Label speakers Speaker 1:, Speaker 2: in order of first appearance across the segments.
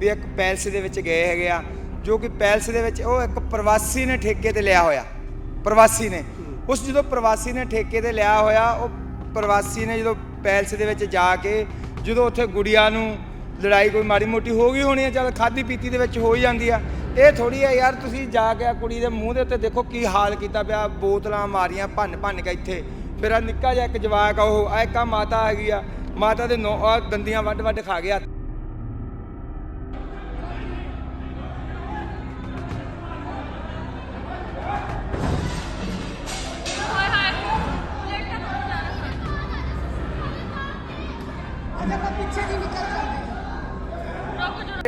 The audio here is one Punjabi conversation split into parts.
Speaker 1: ਵੀ ਇੱਕ ਪੈਲਸ ਦੇ ਵਿੱਚ ਗਏ ਹੈਗੇ ਆ, ਜੋ ਕਿ ਪੈਲਸ ਦੇ ਵਿੱਚ ਉਹ ਇੱਕ ਪ੍ਰਵਾਸੀ ਨੇ ਠੇਕੇ ਤੇ ਲਿਆ ਹੋਇਆ, ਪ੍ਰਵਾਸੀ ਨੇ। ਉਸ ਜਦੋਂ ਪ੍ਰਵਾਸੀ ਨੇ ਠੇਕੇ ਤੇ ਲਿਆ ਹੋਇਆ, ਉਹ ਪ੍ਰਵਾਸੀ ਨੇ ਜਦੋਂ ਪੈਲਸ ਦੇ ਵਿੱਚ ਜਾ ਕੇ, ਜਦੋਂ ਉੱਥੇ ਗੁੜੀਆ ਨੂੰ ਲੜਾਈ ਕੋਈ ਮਾੜੀ ਮੋਟੀ ਹੋ ਗਈ ਹੋਣੀ ਹੈ ਚਲ ਖਾਦੀ ਪੀਤੀ ਦੇ ਵਿੱਚ ਹੋ ਹੀ ਜਾਂਦੀ ਆ, ਇਹ ਥੋੜੀ ਆ ਯਾਰ ਤੁਸੀਂ ਜਾ ਕੇ ਆ ਕੁੜੀ ਦੇ ਮੂੰਹ ਦੇ ਉੱਤੇ ਦੇਖੋ ਕੀ ਹਾਲ ਕੀਤਾ ਪਿਆ, ਬੋਤਲਾਂ ਮਾਰੀਆਂ ਭੰਨ ਭੰਨ ਕੇ ਇੱਥੇ। ਫਿਰ ਆ ਨਿੱਕਾ ਜਿਹਾ ਇੱਕ ਜਵਾਕ ਆ ਉਹ ਆ ਇੱਕ ਆ ਮਾਤਾ ਹੈਗੀ ਆ, ਮਾਤਾ ਦੇ ਨੌ ਦੰਦੀਆਂ ਵੱਡ ਵੱਡ ਖਾ ਗਿਆ।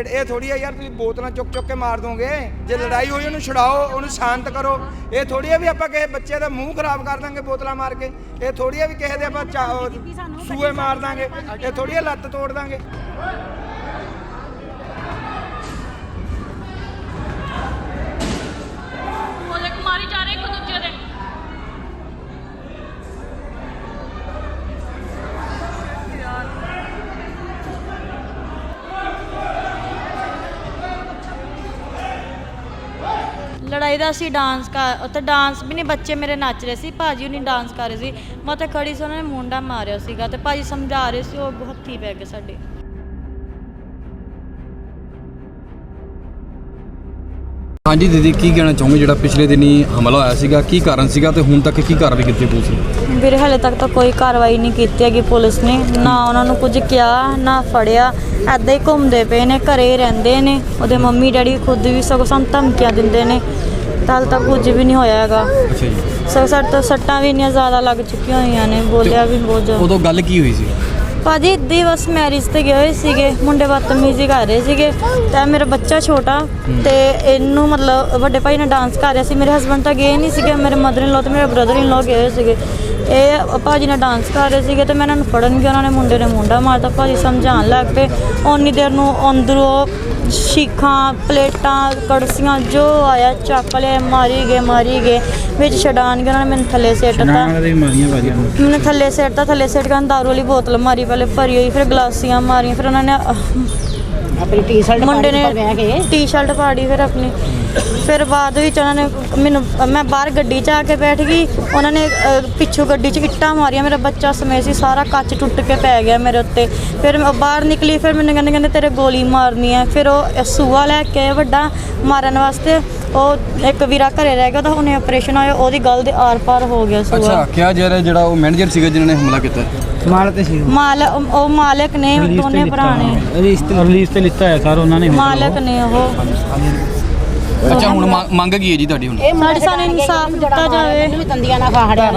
Speaker 1: ਇਹ ਥੋੜੀ ਆ ਯਾਰ, ਤੁਸੀਂ ਬੋਤਲਾਂ ਚੁੱਕ ਚੁੱਕ ਕੇ ਮਾਰ ਦੋਗੇ। ਜੇ ਲੜਾਈ ਹੋਈ, ਉਹਨੂੰ ਛੁਡਾਓ, ਉਹਨੂੰ ਸ਼ਾਂਤ ਕਰੋ। ਇਹ ਥੋੜੀ ਆ ਵੀ ਆਪਾਂ ਕਿਸੇ ਬੱਚੇ ਦਾ ਮੂੰਹ ਖਰਾਬ ਕਰ ਦਾਂਗੇ ਬੋਤਲਾਂ ਮਾਰ ਕੇ। ਇਹ ਥੋੜੀ ਆ ਵੀ ਕਿਸੇ ਦੇ ਆਪਾਂ ਚਾ- ਉਹ ਸੂਏ ਮਾਰ ਦਾਂਗੇ। ਇਹ ਥੋੜੀ ਆ ਲੱਤ ਤੋੜ ਦਾਂਗੇ।
Speaker 2: ਲੜਾਈ ਦਾ ਅਸੀਂ ਡਾਂਸ ਕਰ ਉੱਥੇ ਡਾਂਸ ਵੀ ਨਹੀਂ ਬੱਚੇ ਮੇਰੇ ਨੱਚ ਰਹੇ ਸੀ ਭਾਜੀ ਉਹਨੀ ਡਾਂਸ ਕਰ ਰਹੇ ਸੀ ਮੈਂ ਉੱਥੇ ਖੜੀ ਸੀ ਉਹਨਾਂ ਨੇ ਮੁੰਡਾ ਮਾਰਿਆ ਸੀਗਾ ਤੇ ਭਾਜੀ ਸਮਝਾ ਰਹੇ ਸੀ ਉਹ ਹੱਥੀ ਪੈ ਗਏ ਸਾਡੇ।
Speaker 3: ਹਾਂਜੀ ਦੀਦੀ ਕੀ ਕਹਿਣਾ ਚਾਹੋਗੇ ਜਿਹੜਾ ਪਿਛਲੇ ਦਿਨੀ ਹਮਲਾ ਹੋਇਆ ਸੀਗਾ? ਕੀ ਕਾਰਨ ਸੀਗਾ ਤੇ ਹੁਣ ਤੱਕ ਕੀ ਕਾਰਵਾਈ ਕੀਤੀ ਪੁਲਿਸ ਨੇ?
Speaker 2: ਵੀਰੇ ਹਲੇ ਤੱਕ ਤਾਂ ਕੋਈ ਕਾਰਵਾਈ ਨਹੀਂ ਕੀਤੀ ਹੈਗੀ ਪੁਲਿਸ ਨੇ। ਨਾ ਉਹਨਾਂ ਨੂੰ ਕੁਝ ਕਿਹਾ ਨਾ ਫੜਿਆ। ਐਦਾਂ ਹੀ ਘੁੰਮਦੇ ਪਏ ਨੇ ਘਰੇ ਰਹਿੰਦੇ ਨੇ। ਉਹਦੇ ਮੰਮੀ ਡੈਡੀ ਖੁਦ ਵੀ ਸਗੋਂ ਸਾਨੂੰ ਧਮਕੀਆਂ ਦਿੰਦੇ ਨੇ। ਤਾਂ ਹਾਲੇ ਤੱਕ ਕੁਝ ਵੀ ਨਹੀਂ ਹੋਇਆ ਹੈਗਾ।
Speaker 3: ਅੱਛਾ ਜੀ।
Speaker 2: ਸਗੋਂ ਸਾਡੇ ਤੋਂ ਸੱਟਾਂ ਵੀ ਇੰਨੀਆਂ ਜ਼ਿਆਦਾ ਲੱਗ ਚੁੱਕੀਆਂ ਹੋਈਆਂ ਨੇ ਬੋਲਿਆ ਵੀ ਬਹੁਤ ਜ਼ਿਆਦਾ।
Speaker 3: ਉਦੋਂ ਗੱਲ ਕੀ ਹੋਈ ਸੀ?
Speaker 2: ਭਾਜੀ ਇੱਦਾਂ ਹੀ ਬਸ ਮੈਰਿਜ ਤੇ ਗਏ ਹੋਏ ਸੀਗੇ ਮੁੰਡੇ ਬਦਤਮੀਜ਼ੀ ਕਰ ਰਹੇ ਸੀਗੇ। ਤੇ ਮੇਰਾ ਬੱਚਾ ਛੋਟਾ ਤੇ ਇਹਨੂੰ ਮਤਲਬ ਵੱਡੇ ਭਾਈ ਨੇ ਡਾਂਸ ਕਰ ਰਿਹਾ ਸੀ। ਮੇਰੇ ਹਸਬੰਡ ਤਾਂ ਗਏ ਨਹੀਂ ਸੀਗੇ ਮੇਰੇ ਮਦਰ ਇਨ ਲਾ ਤੇ ਮੇਰੇ ਬ੍ਰਦਰ ਇਨ ਲਾ ਗਏ ਹੋਏ ਸੀਗੇ। ਇਹ ਭਾਜੀ ਨੇ ਡਾਂਸ ਕਰ ਰਹੇ ਸੀਗੇ ਤੇ ਮੈਂ ਇਹਨਾਂ ਨੂੰ ਫੜਨ ਗਿਆ ਉਹਨਾਂ ਨੇ ਮੁੰਡੇ ਨੇ ਮੁੰਡਾ ਮਾਰਤਾ। ਭਾਜੀ ਸਮਝਾਉਣ ਲੱਗ ਪਏ। ਓਨੀ ਦੇਰ ਨੂੰ ਅੰਦਰੋਂ ਸ਼ੀਖਾਂ ਪਲੇਟਾਂ ਕੜਸੀਆਂ ਜੋ ਆਇਆ ਚੱਕ ਲਿਆ ਮਾਰੀ ਗਏ ਮਾਰੀ ਗਏ ਵਿੱਚ ਛਡਾਣ ਕੇ ਉਹਨਾਂ ਨੇ ਮੈਨੂੰ ਥੱਲੇ ਸਿੱਟਤਾ ਮੈਨੂੰ ਥੱਲੇ ਸਿੱਟਤਾ ਥੱਲੇ ਸਿੱਟ ਕੇ ਉਹਨਾਂ ਦਾਰੂ ਵਾਲੀ ਬੋਤਲ ਮਾਰੀ ਪਹਿਲੇ ਭਰੀ ਹੋਈ ਫਿਰ ਗਲਾਸੀਆਂ ਮਾਰੀਆਂ ਫਿਰ ਉਹਨਾਂ ਨੇ ਅਹ,
Speaker 4: ਆਪਣੀ ਟੀ-ਸ਼ਰਟ
Speaker 2: ਮੁੰਡੇ ਨੇ
Speaker 4: ਪਰ ਬਹਿ ਕੇ
Speaker 2: ਟੀ-ਸ਼ਰਟ ਪਾੜੀ ਫਿਰ ਆਪਣੀ। ਫਿਰ ਬਾਅਦ ਵਿੱਚ ਉਹਨਾਂ ਨੇ ਮੈਨੂੰ ਮੈਂ ਬਾਹਰ ਗੱਡੀ 'ਚ ਆ ਕੇ ਬੈਠ ਗਈ। ਉਹਨਾਂ ਨੇ ਅਹ, ਪਿੱਛੋਂ ਗੱਡੀ 'ਚ ਇੱਟਾਂ ਮਾਰੀਆਂ। ਮੇਰਾ ਬੱਚਾ ਸਮੇਤ ਸੀ ਸਾਰਾ ਕੱਚ ਟੁੱਟ ਕੇ ਪੈ ਗਿਆ ਮੇਰੇ ਉੱਤੇ। ਫਿਰ ਮੈਂ ਬਾਹਰ ਨਿਕਲੀ ਫਿਰ ਮੈਨੂੰ ਕਹਿੰਦੇ ਕਹਿੰਦੇ ਤੇਰੇ ਗੋਲੀ ਮਾਰਨੀ ਹੈ। ਫਿਰ ਉਹ ਸੂਆ ਲੈ ਕੇ ਵੱਡਾ ਮਾਰਨ ਵਾਸਤੇ। ਉਹ ਇੱਕ ਵੀਰਾ ਘਰੇ ਰਹਿ ਗਿਆ ਉਹਦਾ ਹੁਣੇ ਆਪਰੇਸ਼ਨ ਹੋਇਆ। ਉਹਦੀ ਗੱਲ ਦੇ ਆਰ-ਪਾਰ ਹੋ ਗਿਆ
Speaker 3: ਅੱਛਾ
Speaker 2: ਸੂਆ
Speaker 3: ਕਿਹਾ ਜਾ ਰਿਹਾ ਜਿਹੜਾ ਉਹ ਮੈਨੇਜਰ ਸੀਗਾ ਜਿਨ੍ਹਾਂ ਨੇ ਹਮਲਾ ਕੀਤਾ?
Speaker 2: ਮਾਲ ਉਹ। ਮਾਲਕ ਨੇ ਦੋਨੇ ਭਰਾ ਨੇ।
Speaker 5: ਰਿਲੀਜ਼ ਤੇ ਲਿੱਤਾ ਹੈ ਸਰ ਉਹਨਾਂ ਨੇ
Speaker 2: ਮਾਲਕ ਨੇ ਉਹ।
Speaker 3: ਅੱਛਾ ਹੁਣ ਮੰਗ- ਮੰਗ ਕੀ ਹੈ ਜੀ ਤੁਹਾਡੀ ਹੁਣ?
Speaker 4: ਇਹ
Speaker 2: ਸਾਡੇ ਸਾਨੂੰ ਇਨਸਾਫ ਦਿੱਤਾ ਜਾਵੇ।
Speaker 4: ਵੀ ਤੰਦੀਆਂ ਨਾ ਖਾੜਿਆ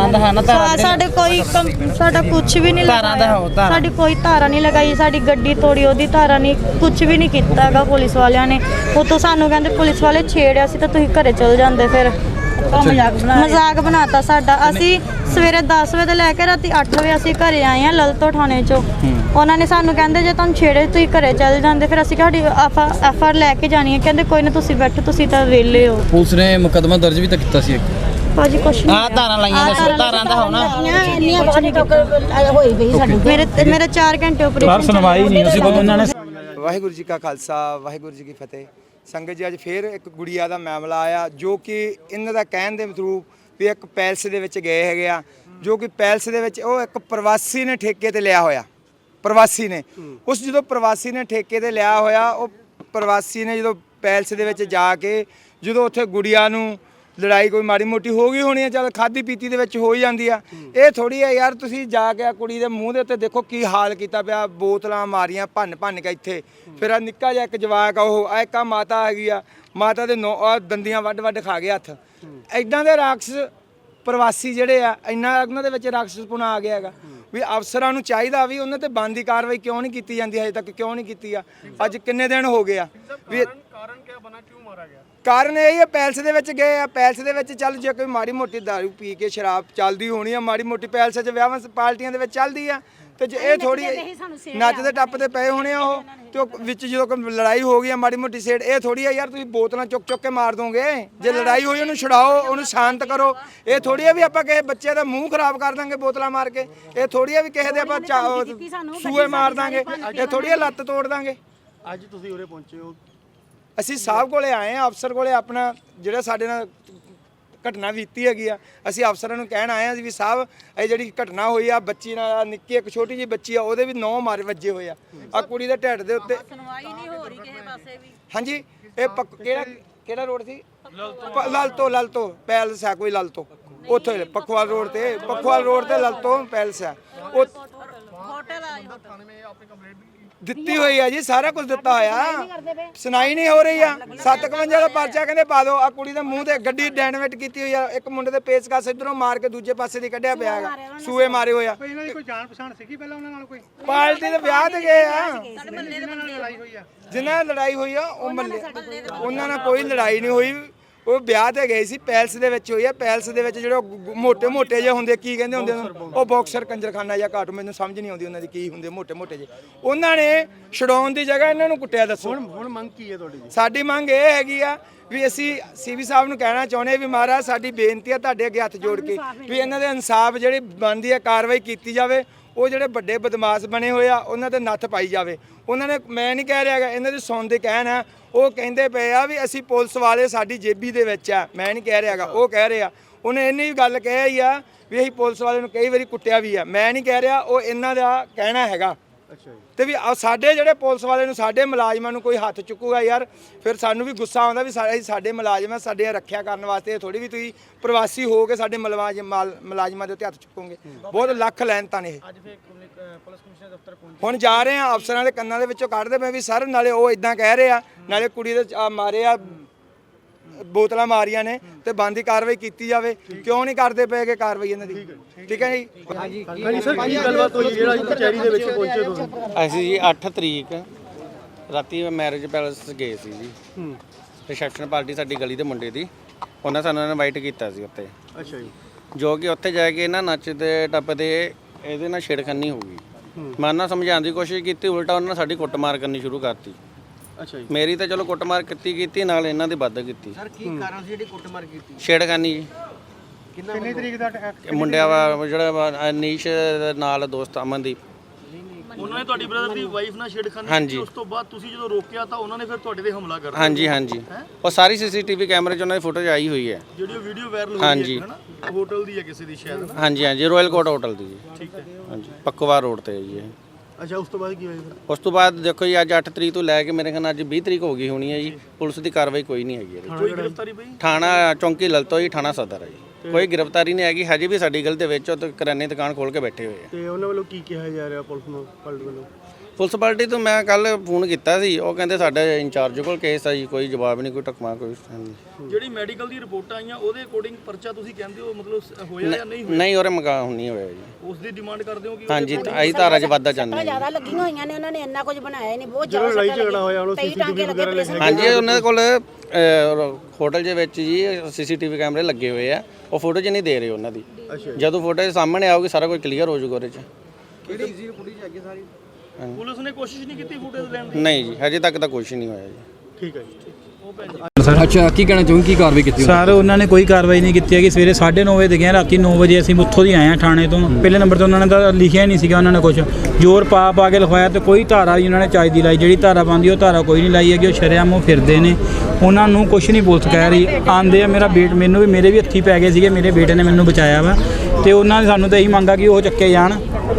Speaker 2: ਸਾ- ਸਾਡੇ ਕੋਈ ਕੰਮ- ਸਾਡਾ ਕੁਝ ਵੀ ਨਹੀਂ ਲਗਾਇਆ। ਸਾਡੀ ਕੋਈ ਧਾਰਾ ਨਹੀਂ ਲਗਾਈ ਸਾਡੀ ਗੱਡੀ ਤੋੜੀ ਉਹਦੀ ਧਾਰਾ ਨਹੀਂ ਕੁਝ ਵੀ ਨਹੀਂ ਕੀਤਾ ਹੈਗਾ ਪੁਲਿਸ ਵਾਲਿਆਂ ਨੇ। ਉਤੋਂ ਸਾਨੂੰ ਕਹਿੰਦੇ ਪੁਲਿਸ ਵਾਲੇ ਛੇੜਿਆ ਸੀ ਤਾਂ ਤੁਸੀਂ ਘਰੇ ਚਲ ਜਾਂਦੇ ਫਿਰ। ਮਜ਼ਾਕ ਬਣਾਤਾ ਸਾਡਾ। ਅਸੀਂ ਸਵੇਰੇ 10 ਵਜੇ ਤੋਂ ਲੈ ਕੇ ਰਾਤੀ 8 ਵਜੇ ਅਸੀਂ ਘਰੇ ਆਏ ਆ ਲਲਤੋ ਥਾਣੇ ਚੋਂ। ਉਹਨਾਂ ਨੇ ਸਾਨੂੰ ਕਹਿੰਦੇ ਜੇ ਤੁਹਾਨੂੰ ਛੇੜੇ ਤੁਸੀਂ ਘਰੇ ਚਲ ਜਾਂਦੇ ਫਿਰ ਅਸੀਂ ਤੁਹਾਡੀ ਐਫ ਆਰ ਲੈ ਕੇ ਜਾਣੀ ਹੈ। ਕਹਿੰਦੇ ਕੋਈ ਨਾ ਤੁਸੀਂ ਬੈਠੋ ਤੁਸੀਂ ਤਾਂ ਵਿਹਲੇ ਹੋ।
Speaker 3: ਪੁਲਿਸ ਨੇ ਮੁਕੱਦਮਾ ਦਰਜ ਵੀ ਤਾਂ ਕੀਤਾ ਸੀ ਇੱਕ।
Speaker 2: ਭਾਜੀ ਕੁਛ ਨਹੀਂ ਆ ਧਾਰਾਂ ਲਾਈਆਂ ਧਾਰਾਂ ਦਾ ਹੋਣਾ
Speaker 4: ਇੰਨੀਆਂ ਬਾਡੀ ਟੋਕ ਹੋਈ ਪਈ ਸਾਡੀ
Speaker 2: ਮੇਰੇ ਮੇਰੇ 4 ਘੰਟੇ
Speaker 5: ਸਰ
Speaker 2: ਆਪਰੇਸ਼ਨ
Speaker 5: ਸੁਣਵਾਈ ਨਹੀਂ ਅਸੀਂ ਕੋਲ ਉਹਨਾਂ ਨੇ
Speaker 1: ਵਾਹਿਗੁਰੂ ਜੀ ਕਾ ਖਾਲਸਾ ਵਾਹਿਗੁਰੂ ਜੀ ਕੀ ਫਤਿਹ। ਸੰਗਤ ਜੀ ਅੱਜ ਫੇਰ ਇੱਕ ਗੁੜੀਆ ਦਾ ਮਾਮਲਾ ਆਇਆ ਜੋ ਕਿ ਇਹਨਾਂ ਦਾ ਕਹਿਣ ਦੇ ਥਰੂ ਵੀ ਇੱਕ ਪੈਲਸ ਦੇ ਵਿੱਚ ਗਏ ਹੈਗੇ ਆ ਜੋ ਕਿ ਪੈਲਸ ਦੇ ਵਿੱਚ ਉਹ ਇੱਕ ਪ੍ਰਵਾਸੀ ਨੇ ਠੇਕੇ ਤੇ ਲਿਆ ਹੋਇਆ ਪ੍ਰਵਾਸੀ ਨੇ। ਉਸ ਜਦੋਂ ਪ੍ਰਵਾਸੀ ਨੇ ਠੇਕੇ ਤੇ ਲਿਆ ਹੋਇਆ ਉਹ ਪ੍ਰਵਾਸੀ ਨੇ ਜਦੋਂ ਪੈਲਸ ਦੇ ਵਿੱਚ ਜਾ ਕੇ ਜਦੋਂ ਉੱਥੇ ਗੁੜੀਆ ਨੂੰ ਲੜਾਈ ਕੋਈ ਮਾੜੀ ਮੋਟੀ ਹੋ ਗਈ ਹੋਣੀ ਹੈ ਚਲ ਖਾਦੀ ਪੀਤੀ ਦੇ ਵਿੱਚ ਹੋ ਹੀ ਜਾਂਦੀ ਆ। ਇਹ ਥੋੜੀ ਆ ਯਾਰ ਤੁਸੀਂ ਜਾ ਕੇ ਆ ਕੁੜੀ ਦੇ ਮੂੰਹ ਦੇ ਉੱਤੇ ਦੇਖੋ ਕੀ ਹਾਲ ਕੀਤਾ ਪਿਆ ਬੋਤਲਾਂ ਮਾਰੀਆਂ ਭੰਨ ਭੰਨ ਕੇ ਇੱਥੇ। ਫਿਰ ਆ ਨਿੱਕਾ ਜਿਹਾ ਇੱਕ ਜਵਾਕ ਆ ਉਹ ਆ ਇੱਕ ਆ ਮਾਤਾ ਹੈਗੀ ਆ। ਮਾਤਾ ਦੇ ਨੌ ਆਹ ਦੰਦੀਆਂ ਵੱਡ ਵੱਡ ਖਾ ਗਿਆ ਹੱਥ। ਐਦਾਂ ਦੇ ਰਾਖਸ਼ ਪ੍ਰਵਾਸੀ ਜਿਹੜੇ ਆ ਇੰਨਾ ਉਹਨਾਂ ਦੇ ਵਿੱਚ ਰਾਖਸ਼ਪੁਣਾ ਆ ਗਿਆ ਹੈਗਾ। ਵੀ ਅਫਸਰਾਂ ਨੂੰ ਚਾਹੀਦਾ ਵੀ ਉਹਨਾਂ ਤੇ ਬੰਦੀ ਕਾਰਵਾਈ ਕਿਉਂ ਨਹੀਂ ਕੀਤੀ ਜਾਂਦੀ ਹਜੇ ਤੱਕ ਕਿਉਂ ਨਹੀਂ ਕੀਤੀ ਆ? ਅੱਜ ਕਿੰਨੇ ਦਿਨ ਹੋ ਗਏ ਆ? ਵੀ ਕਾਰਨ ਕੀ ਬਣਾ? ਕਿਉਂ ਮਾਰਾ ਗਿਆ? ਕਾਰਨ ਇਹ ਹੀ ਪੈਲਸ ਦੇ ਵਿੱਚ ਗਏ ਆ ਪੈਲਸ ਦੇ ਵਿੱਚ ਚੱਲ ਜੇ ਕੋਈ ਮਾੜੀ ਮੋਟੀ ਦਾਰੂ ਪੀ ਕੇ ਸ਼ਰਾਬ ਚੱਲਦੀ ਹੋਣੀ ਆ ਮਾੜੀ ਮੋਟੀ ਪੈਲਸ 'ਚ ਵਿਆਹਾਂ ਪਾਰਟੀਆਂ ਦੇ ਵਿੱਚ ਚੱਲਦੀ ਆ ਤੇ ਜੇ ਇਹ ਥੋੜੀ ਨੱਚਦੇ ਟੱਪਦੇ ਪਏ ਹੋਣੇ ਆ ਉਹ ਤੇ ਉਹ ਵਿੱਚ ਜਦੋਂ ਕੋਈ ਲੜਾਈ ਹੋ ਗਈ ਆ ਮਾੜੀ ਮੋਟੀ ਸੇੜ ਇਹ ਥੋੜੀ ਆ ਯਾਰ ਤੁਸੀਂ ਬੋਤਲਾਂ ਚੁੱਕ ਚੁੱਕ ਕੇ ਮਾਰ ਦੋਗੇ। ਜੇ ਲੜਾਈ ਹੋਈ ਉਹਨੂੰ ਛੁਡਾਓ ਉਹਨੂੰ ਸ਼ਾਂਤ ਕਰੋ। ਇਹ ਥੋੜੀ ਆ ਵੀ ਆਪਾਂ ਕਿਸੇ ਬੱਚੇ ਦਾ ਮੂੰਹ ਖਰਾਬ ਕਰ ਦਾਂਗੇ ਬੋਤਲਾਂ ਮਾਰ ਕੇ। ਇਹ ਥੋੜੀ ਆ ਵੀ ਕਿਸੇ ਦੇ ਆਪਾਂ ਸੂਏ ਮਾਰ ਦਾਂਗੇ। ਇਹ ਥੋੜੀ ਆ ਲੱਤ ਤੋੜ ਦਾਂਗੇ।
Speaker 6: ਅੱਜ ਤੁਸੀਂ ਉਰੇ ਪਹੁੰਚੇ ਹੋ।
Speaker 1: ਅਸੀਂ ਸਾਹਿਬ ਕੋਲੇ ਆਏ ਆ ਅਫਸਰ ਕੋਲੇ ਆਪਣਾ ਜਿਹੜਾ ਸਾਡੇ ਨਾਲ ਘਟਨਾ ਬੀਤੀ ਹੈਗੀ ਆ। ਅਸੀਂ ਅਫਸਰਾਂ ਨੂੰ ਕਹਿਣ ਆਏ ਆ ਵੀ ਸਾਹਿਬ ਇਹ ਜਿਹੜੀ ਘਟਨਾ ਹੋਈ ਆ ਬੱਚੀ ਨਾਲ ਨਿੱਕੀ ਇੱਕ ਛੋਟੀ ਜਿਹੀ ਬੱਚੀ ਆ ਉਹਦੇ ਵੀ ਨੌ ਮਾਰੇ ਵੱਜੇ ਹੋਏ ਆ। ਆ ਕੁੜੀ ਦੇ ਢਿੱਡ ਦੇ ਉੱਤੇ
Speaker 7: ਸੁਣਵਾਈ ਨਹੀਂ ਹੋ ਰਹੀ ਕਿਸੇ ਪਾਸੇ ਵੀ।
Speaker 1: ਹਾਂਜੀ ਇਹ ਪੱਕ- ਕਿਹੜਾ ਕਿਹੜਾ ਰੋਡ ਸੀ? ਪ- ਲਲਤੋ ਲਲਤੋ ਪੈਲਸ ਆ ਕੋਈ ਲਲਤੋ। ਉੱਥੇ ਪਖਵਾਲ ਰੋਡ ਤੇ ਪਖਵਾਲ ਰੋਡ ਤੇ ਲਲਤੋ ਪੈਲਸ ਆ ਉਹ
Speaker 7: ਹੋਟਲ ਆ
Speaker 1: ਦਿੱਤੀ ਹੋਈ ਆ ਜੀ ਸਾਰਾ ਕੁਝ ਦਿੱਤਾ ਹੋਇਆ। ਸੁਣਾਈ ਨਹੀਂ ਹੋ ਰਹੀ ਆ। 751 ਦਾ ਪਰਚਾ ਕਹਿੰਦੇ ਪਾ ਦਿਓ। ਆ ਕੁੜੀ ਦੇ ਮੂੰਹ ਤੇ ਗੱਡੀ ਡੈਨਵੇਟ ਕੀਤੀ ਹੋਈ ਆ। ਇੱਕ ਮੁੰਡੇ ਦੇ ਪੇਚਕਸ ਇਧਰੋਂ ਮਾਰ ਕੇ ਦੂਜੇ ਪਾਸੇ ਦੀ ਕੱਢਿਆ ਪਿਆ ਹੈਗਾ। ਸੂਏ ਮਾਰੇ ਹੋਏ ਆ।
Speaker 6: ਇਹਨਾਂ ਦੀ ਕੋਈ ਜਾਣ ਪਛਾਣ ਸੀਗੀ ਪਹਿਲਾਂ ਉਹਨਾਂ ਨਾਲ ਕੋਈ?
Speaker 1: ਪਾਰਟੀ ਦੇ ਵਿਆਹ ਤੇ ਗਏ ਆ।
Speaker 6: ਲੜਾਈ ਹੋਈ ਆ।
Speaker 1: ਜਿਨ੍ਹਾਂ ਨਾਲ ਲੜਾਈ ਹੋਈ ਆ ਉਹ ਮੱਲੇ ਉਹਨਾਂ ਨਾਲ ਕੋਈ ਲੜਾਈ ਨਹੀਂ ਹੋਈ। ਉਹ ਵਿਆਹ ਤੇ ਗਏ ਸੀ ਪੈਲਸ ਦੇ ਵਿੱਚ ਹੋਈ ਆ ਪੈਲਸ ਦੇ ਵਿੱਚ ਜਿਹੜੇ ਮੋٹے ਮੋਟੇ ਜਿਹੇ ਹੁੰਦੇ ਕੀ ਕਹਿੰਦੇ ਹੁੰਦੇ ਉਹ ਬਾਕਸਰ ਕੰਜਰਖਾਨਾ ਜਾਂ ਘਾਟ ਮੈਨੂੰ ਸਮਝ ਨਹੀਂ ਆਉਂਦੀ ਉਹਨਾਂ ਦੀ ਕੀ ਹੁੰਦੇ ਮੋٹے ਮੋਟੇ ਜਿਹੇ। ਉਹਨਾਂ ਨੇ ਛਡਾਉਣ ਦੀ ਜਗ੍ਹਾ ਇਹਨਾਂ ਨੂੰ ਕੁੱਟਿਆ ਦੱਸੋ।
Speaker 6: ਹੁਣ ਹੁਣ ਮੰਗ ਕੀ ਹੈ ਤੁਹਾਡੀ
Speaker 1: ਸਾਡੀ ਮੰਗ ਇਹ ਹੈਗੀ ਆ ਵੀ ਅਸੀਂ ਸੀਵੀ ਸਾਹਿਬ ਨੂੰ ਕਹਿਣਾ ਚਾਹੁੰਦੇ ਵੀ ਮਹਾਰਾਜ ਸਾਡੀ ਬੇਨਤੀ ਆ ਤੁਹਾਡੇ ਅੱਗੇ ਹੱਥ ਜੋੜ ਕੇ ਵੀ ਇਹਨਾਂ ਦੇ ਇਨਸਾਫ ਜਿਹੜੀ ਬਣਦੀ ਆ ਕਾਰਵਾਈ ਕੀਤੀ ਜਾਵੇ। ਉਹ ਜਿਹੜੇ ਵੱਡੇ ਬਦਮਾਸ਼ ਬਣੇ ਹੋਏ ਆ, ਉਹਨਾਂ ਤੇ ਨੱਥ ਪਾਈ ਜਾਵੇ। ਉਹਨਾਂ ਨੇ, ਮੈਂ ਨਹੀਂ ਕਹਿ ਰਿਹਾਗਾ ਇਹਨਾਂ ਦੀ ਸੁਣ ਦੇ ਕਹਿਣ ਆ। ਉਹ ਕਹਿੰਦੇ ਪਏ ਆ ਵੀ ਅਸੀਂ ਪੁਲਿਸ ਵਾਲੇ ਸਾਡੀ ਜੇਬੀ ਦੇ ਵਿੱਚ ਆ। ਮੈਂ ਨਹੀਂ ਕਹਿ ਰਿਹਾਗਾ ਉਹ ਕਹਿ ਰਿਹਾ ਉਹਨੇ ਇੰਨੀ ਗੱਲ ਕਹਿ ਹੀ ਆ ਵੀ ਅਸੀਂ ਪੁਲਿਸ ਵਾਲੇ ਨੂੰ ਕਈ ਵਾਰੀ ਕੁੱਟਿਆ ਵੀ ਆ। ਮੈਂ ਨਹੀਂ ਕਹਿ ਰਿਹਾ, ਉਹ ਇਹਨਾਂ ਦਾ ਕਹਿਣਾ ਹੈਗਾ। ਤੇ ਵੀ ਆ ਸਾਡੇ ਜਿਹੜੇ ਪੁਲਿਸ ਵਾਲੇ ਨੂੰ ਸਾਡੇ ਮੁਲਾਜ਼ਮਾਂ ਨੂੰ ਕੋਈ ਹੱਥ ਚੁੱਕੂਗਾ ਯਾਰ ਫਿਰ ਸਾਨੂੰ ਵੀ ਗੁੱਸਾ ਆਉਂਦਾ ਵੀ ਸਾਡੇ ਸਾਡੇ ਮੁਲਾਜ਼ਮ ਆ ਸਾਡੇ ਰੱਖਿਆ ਕਰਨ ਵਾਸਤੇ ਥੋੜੀ ਵੀ ਤੁਸੀਂ ਪ੍ਰਵਾਸੀ ਹੋ ਕੇ ਸਾਡੇ ਮੁਲਾਜ਼ਮ ਮਾਲ- ਮੁਲਾਜ਼ਮਾਂ ਦੇ ਉੱਤੇ ਹੱਥ ਚੁੱਕੋਗੇ। ਬਹੁਤ ਲੱਖ ਲੈਣ ਤਾਂ ਨੇ
Speaker 6: ਅੱਜ ਫਿਰ ਪੁਲਿਸ ਕਮਿਸ਼ਨਰ ਦਫ਼ਤਰ ਪਹੁੰਚ
Speaker 1: ਹੁਣ ਜਾ ਰਹੇ ਆ ਅਫਸਰਾਂ ਦੇ ਕੰਨਾਂ ਦੇ ਵਿੱਚੋਂ ਕੱਢਦੇ ਪਏ ਵੀ ਸਰ ਨਾਲੇ ਉਹ ਇਦਾਂ ਕਹਿ ਰਹੇ ਆ ਨਾਲੇ ਕੁੜੀ ਦੇ ਮਾਰੇ ਆ ਬੋਤਲਾਂ ਮਾਰੀਆਂ ਨੇ ਤੇ ਬੰਦੀ ਕਾਰਵਾਈ ਕੀਤੀ ਜਾਵੇ। ਕਿਉਂ ਨਹੀਂ ਕਰਦੇ ਪਏਗੇ ਕਾਰਵਾਈ ਇਹਨਾਂ ਦੀ? ਠੀਕ ਹੈ ਜੀ।
Speaker 6: ਹਾਂਜੀ ਸਰ ਕੀ ਗੱਲਬਾਤ ਹੋਈ ਜਿਹੜਾ ਕਚਹਿਰੀ ਦੇ ਵਿੱਚ ਪਹੁੰਚੇ ਤੁਸੀਂ?
Speaker 8: ਅਸੀਂ ਜੀ 8 ਤਰੀਕ ਰਾਤੀ ਮੈਰਿਜ ਪੈਲਸ ਗਏ ਸੀ ਜੀ। ਰਿਸੈਪਸ਼ਨ ਪਾਰਟੀ ਸਾਡੀ ਗਲੀ ਦੇ ਮੁੰਡੇ ਦੀ। ਉਹਨਾਂ ਸਾਨੂੰ ਇਨਵਾਈਟ ਕੀਤਾ ਸੀ ਉੱਤੇ
Speaker 6: ਅੱਛਾ ਜੀ।
Speaker 8: ਜੋ ਕਿ ਉੱਥੇ ਜਾ ਕੇ ਨਾ ਨੱਚਦੇ ਟੱਪਦੇ ਇਹਦੇ ਨਾਲ ਛੇੜਖਾਨੀ ਹੋ ਗਈ। ਮੈਂ ਉਹਨਾਂ ਸਮਝਾਉਣ ਦੀ ਕੋਸ਼ਿਸ਼ ਕੀਤੀ ਉਲਟਾ ਉਹਨਾਂ ਨੇ ਸਾਡੀ ਕੁੱਟਮਾਰ ਕਰਨੀ ਸ਼ੁਰੂ ਕਰਤੀ।
Speaker 6: ਅੱਛਾ ਜੀ।
Speaker 8: ਮੇਰੀ ਤਾਂ ਚਲੋ ਕੁੱਟਮਾਰ ਕੀਤੀ ਕੀਤੀ ਨਾਲ ਇਹਨਾਂ ਦੀ ਵੱਧ ਕੀਤੀ।
Speaker 6: ਸਰ ਕੀ ਕਾਰਨ ਸੀ ਜਿਹੜੀ ਕੁੱਟਮਾਰ ਕੀਤੀ?
Speaker 8: ਛੇੜਖਾਨੀ ਜੀ।
Speaker 6: ਕਿੰਨੀ ਤਰੀਕ ਦਾ
Speaker 8: ਇਹ ਮੁੰਡਿਆ ਵਾ ਜਿਹੜਾ ਵਾ ਅਨੀਸ਼ ਦੇ ਨਾਲ ਦੋਸਤ ਅਮਨਦੀਪ।
Speaker 9: ਉਹਨਾਂ ਨੇ ਤੁਹਾਡੀ ਬ੍ਰਦਰ ਦੀ ਵਾਈਫ ਨਾਲ ਛੇੜਖਾਨੀ
Speaker 8: ਹਾਂਜੀ।
Speaker 9: ਕੀਤੀ ਉਸ ਤੋਂ ਬਾਅਦ ਤੁਸੀਂ ਜਦੋਂ ਰੋਕਿਆ ਤਾਂ ਉਹਨਾਂ ਨੇ ਫਿਰ ਤੁਹਾਡੇ ਤੇ ਹਮਲਾ ਕਰ ਦਿੱਤਾ।
Speaker 8: ਹਾਂਜੀ ਹਾਂਜੀ। ਉਹ ਸਾਰੀ ਸੀਸੀਟੀਵੀ ਕੈਮਰੇ 'ਚ ਉਹਨਾਂ ਦੀ ਫੋਟੋਜ਼ ਆਈ ਹੋਈ ਹੈ।
Speaker 9: ਜਿਹੜੀ ਉਹ ਵੀਡੀਓ ਵਾਇਰਲ ਹੋਈ
Speaker 8: ਹਾਂਜੀ।
Speaker 9: ਹੈ ਹਨਾ? ਹੋਟਲ ਦੀ ਹੈ ਕਿਸੇ ਦੀ ਸ਼ਾਇਦ ਨਾ
Speaker 8: ਹਾਂਜੀ ਹਾਂਜੀ ਰਾਇਲ ਕੋਟ ਹੋਟਲ ਦੀ ਜੀ।
Speaker 9: ਠੀਕ ਹੈ।
Speaker 8: ਹਾਂਜੀ ਪੱਕਵਾਰ ਰੋਡ ਤੇ ਹੈ ਜੀ ਇਹ।
Speaker 6: ਅੱਛਾ ਉਸ ਤੋਂ ਬਾਅਦ ਕੀ ਹੋਇਆ ਫਿਰ?
Speaker 8: ਉਸ ਤੋਂ ਬਾਅਦ ਦੇਖੋ ਜੀ ਅੱਜ 8 ਤਰੀਕ ਤੋਂ ਲੈ ਕੇ ਮੇਰੇ ਖਿਆਲ ਨਾਲ ਅੱਜ 20 ਤਰੀਕ ਹੋ ਗਈ ਹੋਣੀ ਹੈ ਜੀ। ਪੁਲਿਸ ਦੀ ਕਾਰਵਾਈ ਕੋਈ ਨਹੀਂ ਹੈਗੀ ਇਹਦੇ 'ਚ।
Speaker 9: ਕੋਈ ਗ੍ਰਿਫਤਾਰੀ ਪਈ?
Speaker 8: ਥਾਣਾ ਚੌਂਕੀ ਲਲਤੋ ਜੀ ਥਾਣਾ ਸਦਰ ਹੈ ਜੀ। ਕੋਈ ਗ੍ਰਿਫਤਾਰੀ ਨਹੀਂ ਹੈਗੀ ਹਜੇ ਵੀ ਸਾਡੀ ਗਲੀ ਦੇ ਵਿੱਚ ਉਹ ਤੇ ਕਰਿਆਨੇ ਦੀ ਦੁਕਾਨ ਖੋਲ ਕੇ ਬੈਠੇ ਹੋਏ ਆ।
Speaker 6: ਤੇ ਉਹਨਾਂ ਵੱਲੋਂ ਕੀ ਕਿਹਾ ਜਾ ਰਿਹਾ ਪੁਲਿਸ ਨੂੰ ਪੁਲਿਸ ਵੱਲੋਂ?
Speaker 8: ਪੁਲਿਸ ਪਾਰਟੀ ਤੋਂ ਮੈਂ ਕੱਲ ਫੋਨ ਕੀਤਾ ਸੀ ਉਹ ਕਹਿੰਦੇ ਸਾਡੇ ਇੰਚਾਰਜ ਕੋਲ ਕੇਸ ਆ ਜੀ ਕੋਈ ਜਵਾਬ ਨਹੀਂ ਕੋਈ ਟਕਮਾ ਕੋਈ।
Speaker 9: ਜਿਹੜੀ ਮੈਡੀਕਲ ਦੀ ਰਿਪੋਰਟਾਂ ਆਈਆਂ ਉਹਦੇ ਅਕੋਰਡਿੰਗ ਪਰਚਾ ਤੁਸੀਂ ਕਹਿੰਦੇ ਹੋ ਮਤਲਬ ਸ- ਹੋਇਆ ਜਾਂ ਨਹੀਂ ਹੋਇਆ?
Speaker 8: ਨਹੀਂ ਉਹਰੇ ਮਗਾ ਨਹੀਂ ਹੋਇਆ ਜੀ।
Speaker 9: ਉਸ ਦੀ ਡਿਮਾਂਡ ਕਰਦੇ ਹੋ ਕਿ
Speaker 8: ਹਾਂਜੀ ਤਾਂ ਅਸੀਂ ਧਾਰਾ 'ਚ ਵਾਧਾ ਚਾਹੁੰਦੇ ਹਾਂ ਜੀ।
Speaker 4: ਜ਼ਿਆਦਾ ਲੱਗੀਆਂ ਹੋਈਆਂ ਨੇ ਉਹਨਾਂ ਨੇ ਇੰਨਾ ਕੁਝ ਬਣਾਇਆ ਹੀ ਨਹੀਂ ਬਹੁਤ
Speaker 6: ਜਦੋਂ
Speaker 4: ਜ਼ਿਆਦਾ
Speaker 6: ਲੜਾਈ ਝਗੜਾ ਹੋਇਆ ਉਹਨੂੰ
Speaker 4: ਕਈ ਟਾਂਕੇ
Speaker 6: ਸੀਸੀਟੀਵੀ
Speaker 4: ਲੱਗੇ
Speaker 6: ਵਗੈਰਾ
Speaker 4: ਪੁਲਿਸ
Speaker 8: ਹਾਂਜੀ ਉਹਨਾਂ ਦੇ ਕੋਲ ਹੋਟਲ ਦੇ ਵਿੱਚ ਜੀ ਸੀਸੀਟੀਵੀ ਕੈਮਰੇ ਲੱਗੇ ਹੋਏ ਆ ਉਹ ਫੋਟੋ 'ਚ ਨਹੀਂ ਦੇ ਰਹੇ ਉਹਨਾਂ ਦੀ। ਜਦੋਂ ਫੋਟੋ ਸਾਹਮਣੇ ਆਊਗੀ ਸਾਰਾ ਕੁਝ ਕਲੀਅਰ ਹੋ ਜਾਊਗਾ ਉਹਦੇ 'ਚ।
Speaker 9: ਪੁਲਿਸ ਨੇ ਕੋਸ਼ਿਸ਼ ਨਹੀਂ ਕੀਤੀ ਫੁਟੇਜ ਲੈਣ ਦੀ?
Speaker 8: ਨਹੀਂ ਜੀ ਹਜੇ ਤੱਕ ਤਾਂ ਕੁਝ ਨਹੀਂ ਹੋਇਆ ਜੀ।
Speaker 6: ਠੀਕ ਹੈ ਜੀ
Speaker 3: ਅੱਛਾ ਕੀ ਕਹਿਣਾ ਚਾਹੋਗੇ? ਕੀ ਕਾਰਵਾਈ ਕੀਤੀ
Speaker 5: ਸਰ ਉਹਨਾਂ ਨੇ ਕੋਈ ਕਾਰਵਾਈ ਨਹੀਂ ਕੀਤੀ ਹੈਗੀ। ਸਵੇਰੇ 9:30 ਵਜੇ ਦੇ ਗਏ ਰਾਤੀ 9 ਵਜੇ ਅਸੀਂ ਉੱਥੋਂ ਦੀ ਆਏ ਹਾਂ ਥਾਣੇ ਤੋਂ। ਪਹਿਲੇ ਨੰਬਰ ਤੇ ਉਹਨਾਂ ਨੇ ਤਾਂ ਲਿਖਿਆ ਹੀ ਨਹੀਂ ਸੀਗਾ ਉਹਨਾਂ ਨੇ ਕੁਝ ਜ਼ੋਰ ਪਾ ਪਾ ਕੇ ਲਿਖਵਾਇਆ ਤੇ ਕੋਈ ਧਾਰਾ ਵੀ ਉਹਨਾਂ ਨੇ ਚਾਹੀਦੀ ਲਾਈ। ਜਿਹੜੀ ਧਾਰਾ ਪਾਉਂਦੀ ਉਹ ਧਾਰਾ ਕੋਈ ਨਹੀਂ ਲਾਈ ਹੈਗੀ ਉਹ ਸ਼ਰੇਆਮ ਉਹ ਫਿਰਦੇ ਨੇ। ਉਹਨਾਂ ਨੂੰ ਕੁਝ ਨਹੀਂ ਪੁਲਿਸ ਕਹਿ ਰਹੀ। ਆਂਦੇ ਆ ਮੇਰਾ ਬੇਟ ਮੈਨੂੰ ਵੀ ਮੇਰੇ ਵੀ ਹੱਥੀ ਪੈ ਗਏ ਸੀਗੇ ਮੇਰੇ ਬੇਟੇ ਨੇ ਮੈਨੂੰ ਬਚਾਇਆ ਵਾ। ਤੇ ਉਹਨਾਂ ਨੇ ਸਾਨੂੰ ਤਾਂ ਇਹੀ ਮੰਗਾ ਕਿ ਉਹ ਚੱਕੇ ਜਾਣ।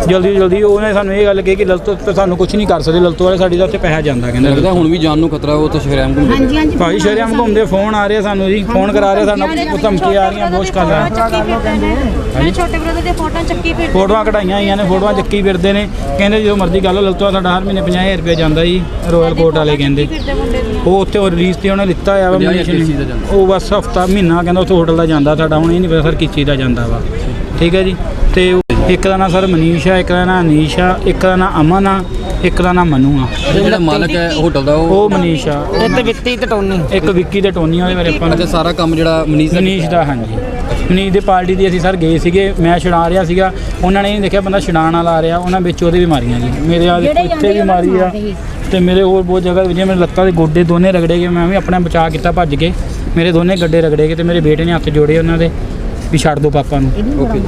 Speaker 5: ਜਲਦੀ ਤੋਂ ਜਲਦੀ ਉਹਨੇ ਸਾਨੂੰ ਇਹ ਗੱਲ ਕਹੀ ਕਿ ਲਲਤੋ ਤੇ ਸਾਨੂੰ ਕੁਝ ਨਹੀਂ ਕਰ ਸਕਦੇ ਲਲਤੋ ਵਾਲੇ ਸਾਡੀ ਤਾਂ ਉੱਥੇ ਪੈਸਾ ਜਾਂਦਾ ਕਹਿੰਦੇ।
Speaker 3: ਲੱਗਦਾ ਹੁਣ ਵੀ ਜਾਨ ਨੂੰ ਖਤਰਾ ਉਹ ਤਾਂ ਸ਼ਹਿਰਾਮ ਘੁੰਮਦੇ
Speaker 4: ਹਾਂਜੀ ਹਾਂਜੀ
Speaker 5: ਭਾਈ ਸ਼ਰਿਆਮ ਘੁੰਮਦੇ ਫੋਨ ਆ ਰਹੇ ਸਾਨੂੰ ਜੀ ਫੋਨ ਕਰਾ ਰਹੇ ਸਾਨੂੰ ਧਮਕੀ ਆ ਰਹੀਆਂ ਬਹੁਤ ਕਰ ਰਿਹਾ
Speaker 2: ਛੋਟੇ ਬ੍ਰਦਰ ਦੇ ਫੋਟੋਆਂ ਚੱਕੀ ਫਿਰਦੇ
Speaker 5: ਫੋਟੋਆਂ ਕਢਾਈਆਂ ਹੋਈਆਂ ਨੇ ਫੋਟੋਆਂ ਚੱਕੀ ਫਿਰਦੇ ਨੇ। ਕਹਿੰਦੇ ਜਦੋਂ ਮਰਜ਼ੀ ਗੱਲ ਲਲਤਵਾ ਸਾਡਾ ਹਰ ਮਹੀਨੇ 50000 ਰੁਪਏ ਜਾਂਦਾ ਜੀ ਰਾਇਲ ਕੋਰਟ ਵਾਲੇ ਕਹਿੰਦੇ। ਉਹ ਉੱਥੇ ਉਹ ਰਿਲੀਜ਼ ਤੇ ਉਹਨੇ ਲਿੱਤਾ ਆ ਵਾ
Speaker 3: 50,000
Speaker 5: ਮਨੀਸ਼
Speaker 3: ਕਿਸ ਚੀਜ਼ ਦਾ
Speaker 5: ਨੇ
Speaker 3: ਜਾਂਦਾ?
Speaker 5: ਉਹ ਬਸ ਹਫਤਾ ਮਹੀਨਾ ਕਹਿੰਦਾ ਉੱਥੇ ਹੋਟਲ ਦਾ ਜਾਂਦਾ ਸਾਡਾ ਹੁਣ ਇਹ ਨਹੀਂ ਪਤਾ ਸਰ ਚੀਜ਼ ਦਾ ਜਾਂਦਾ ਵਾ। ਠੀਕ ਹੈ ਜੀ? ਤੇ ਇੱਕ ਦਾ ਨਾਂ ਸਰ ਮਨੀਸ਼ ਆ ਇੱਕ ਦਾ ਨਾਂ ਅਨੀਸ਼ ਆ ਇੱਕ ਦਾ ਨਾਂ ਅਮਨ ਆ ਇੱਕ ਦਾ ਨਾਂ ਮਨੂ ਆ।
Speaker 3: ਜਿਹੜਾ ਮਾਲਕ ਹੈ ਹੋਟਲ ਦਾ ਉਹ?
Speaker 5: ਉਹ ਮਨੀਸ਼ ਆ।
Speaker 4: ਤੇ ਵਿੱਤੀ ਤੇ ਟੋਨੀ।
Speaker 5: ਇੱਕ ਵਿੱਕੀ ਤੇ ਟੋਨੀ ਵਾਲੇ ਮੇਰੇ ਆਪਾਂ ਨੂੰ।
Speaker 3: ਅੱਛਾ ਸਾਰਾ ਕੰਮ ਜਿਹੜਾ ਮਨੀਸ਼ ਦਾ
Speaker 5: ਮਨੀਸ਼ ਦਾ ਹਾਂਜੀ। ਮਨੀਸ਼ ਦੇ ਪਾਰਟੀ ਦੀ ਅਸੀਂ ਸਰ ਗਏ ਸੀਗੇ ਮੈਂ ਛੁਡਾ ਰਿਹਾ ਸੀਗਾ। ਉਹਨਾਂ ਨੇ ਇਹ ਦੇਖਿਆ ਬੰਦਾ ਛੁਡਾਣ ਵਾਲਾ ਆ ਰਿਹਾ ਉਹਨਾਂ ਵਿੱਚ ਉਹਦੇ ਵੀ ਮਾਰੀਆਂ ਜੀ। ਮੇਰੇ ਆ ਦੇਖੋ ਇੱਥੇ ਵੀ ਮਾਰੀ ਆ ਤੇ ਮੇਰੇ ਹੋਰ ਬਹੁਤ ਜਗ੍ਹਾ ਤੇ ਮੇਰੇ ਲੱਤਾਂ ਦੇ ਗੋਡੇ ਦੋਨੇ ਰਗੜੇ ਗਏ ਮੈਂ ਵੀ ਆਪਣਾ ਬਚਾਅ ਕੀਤਾ ਭੱਜ ਕੇ। ਮੇਰੇ ਦੋਨੇ ਗੱਡੇ ਰਗੜੇ ਗਏ ਤੇ ਮੇਰੇ ਬੇਟੇ ਨੇ ਹੱਥ ਜੋੜੇ ਉਹਨਾਂ ਦੇ। ਵੀ ਛੱਡ ਦਿਓ ਪਾਪਾ ਨੂੰ।
Speaker 3: ਓਕੇ ਜੀ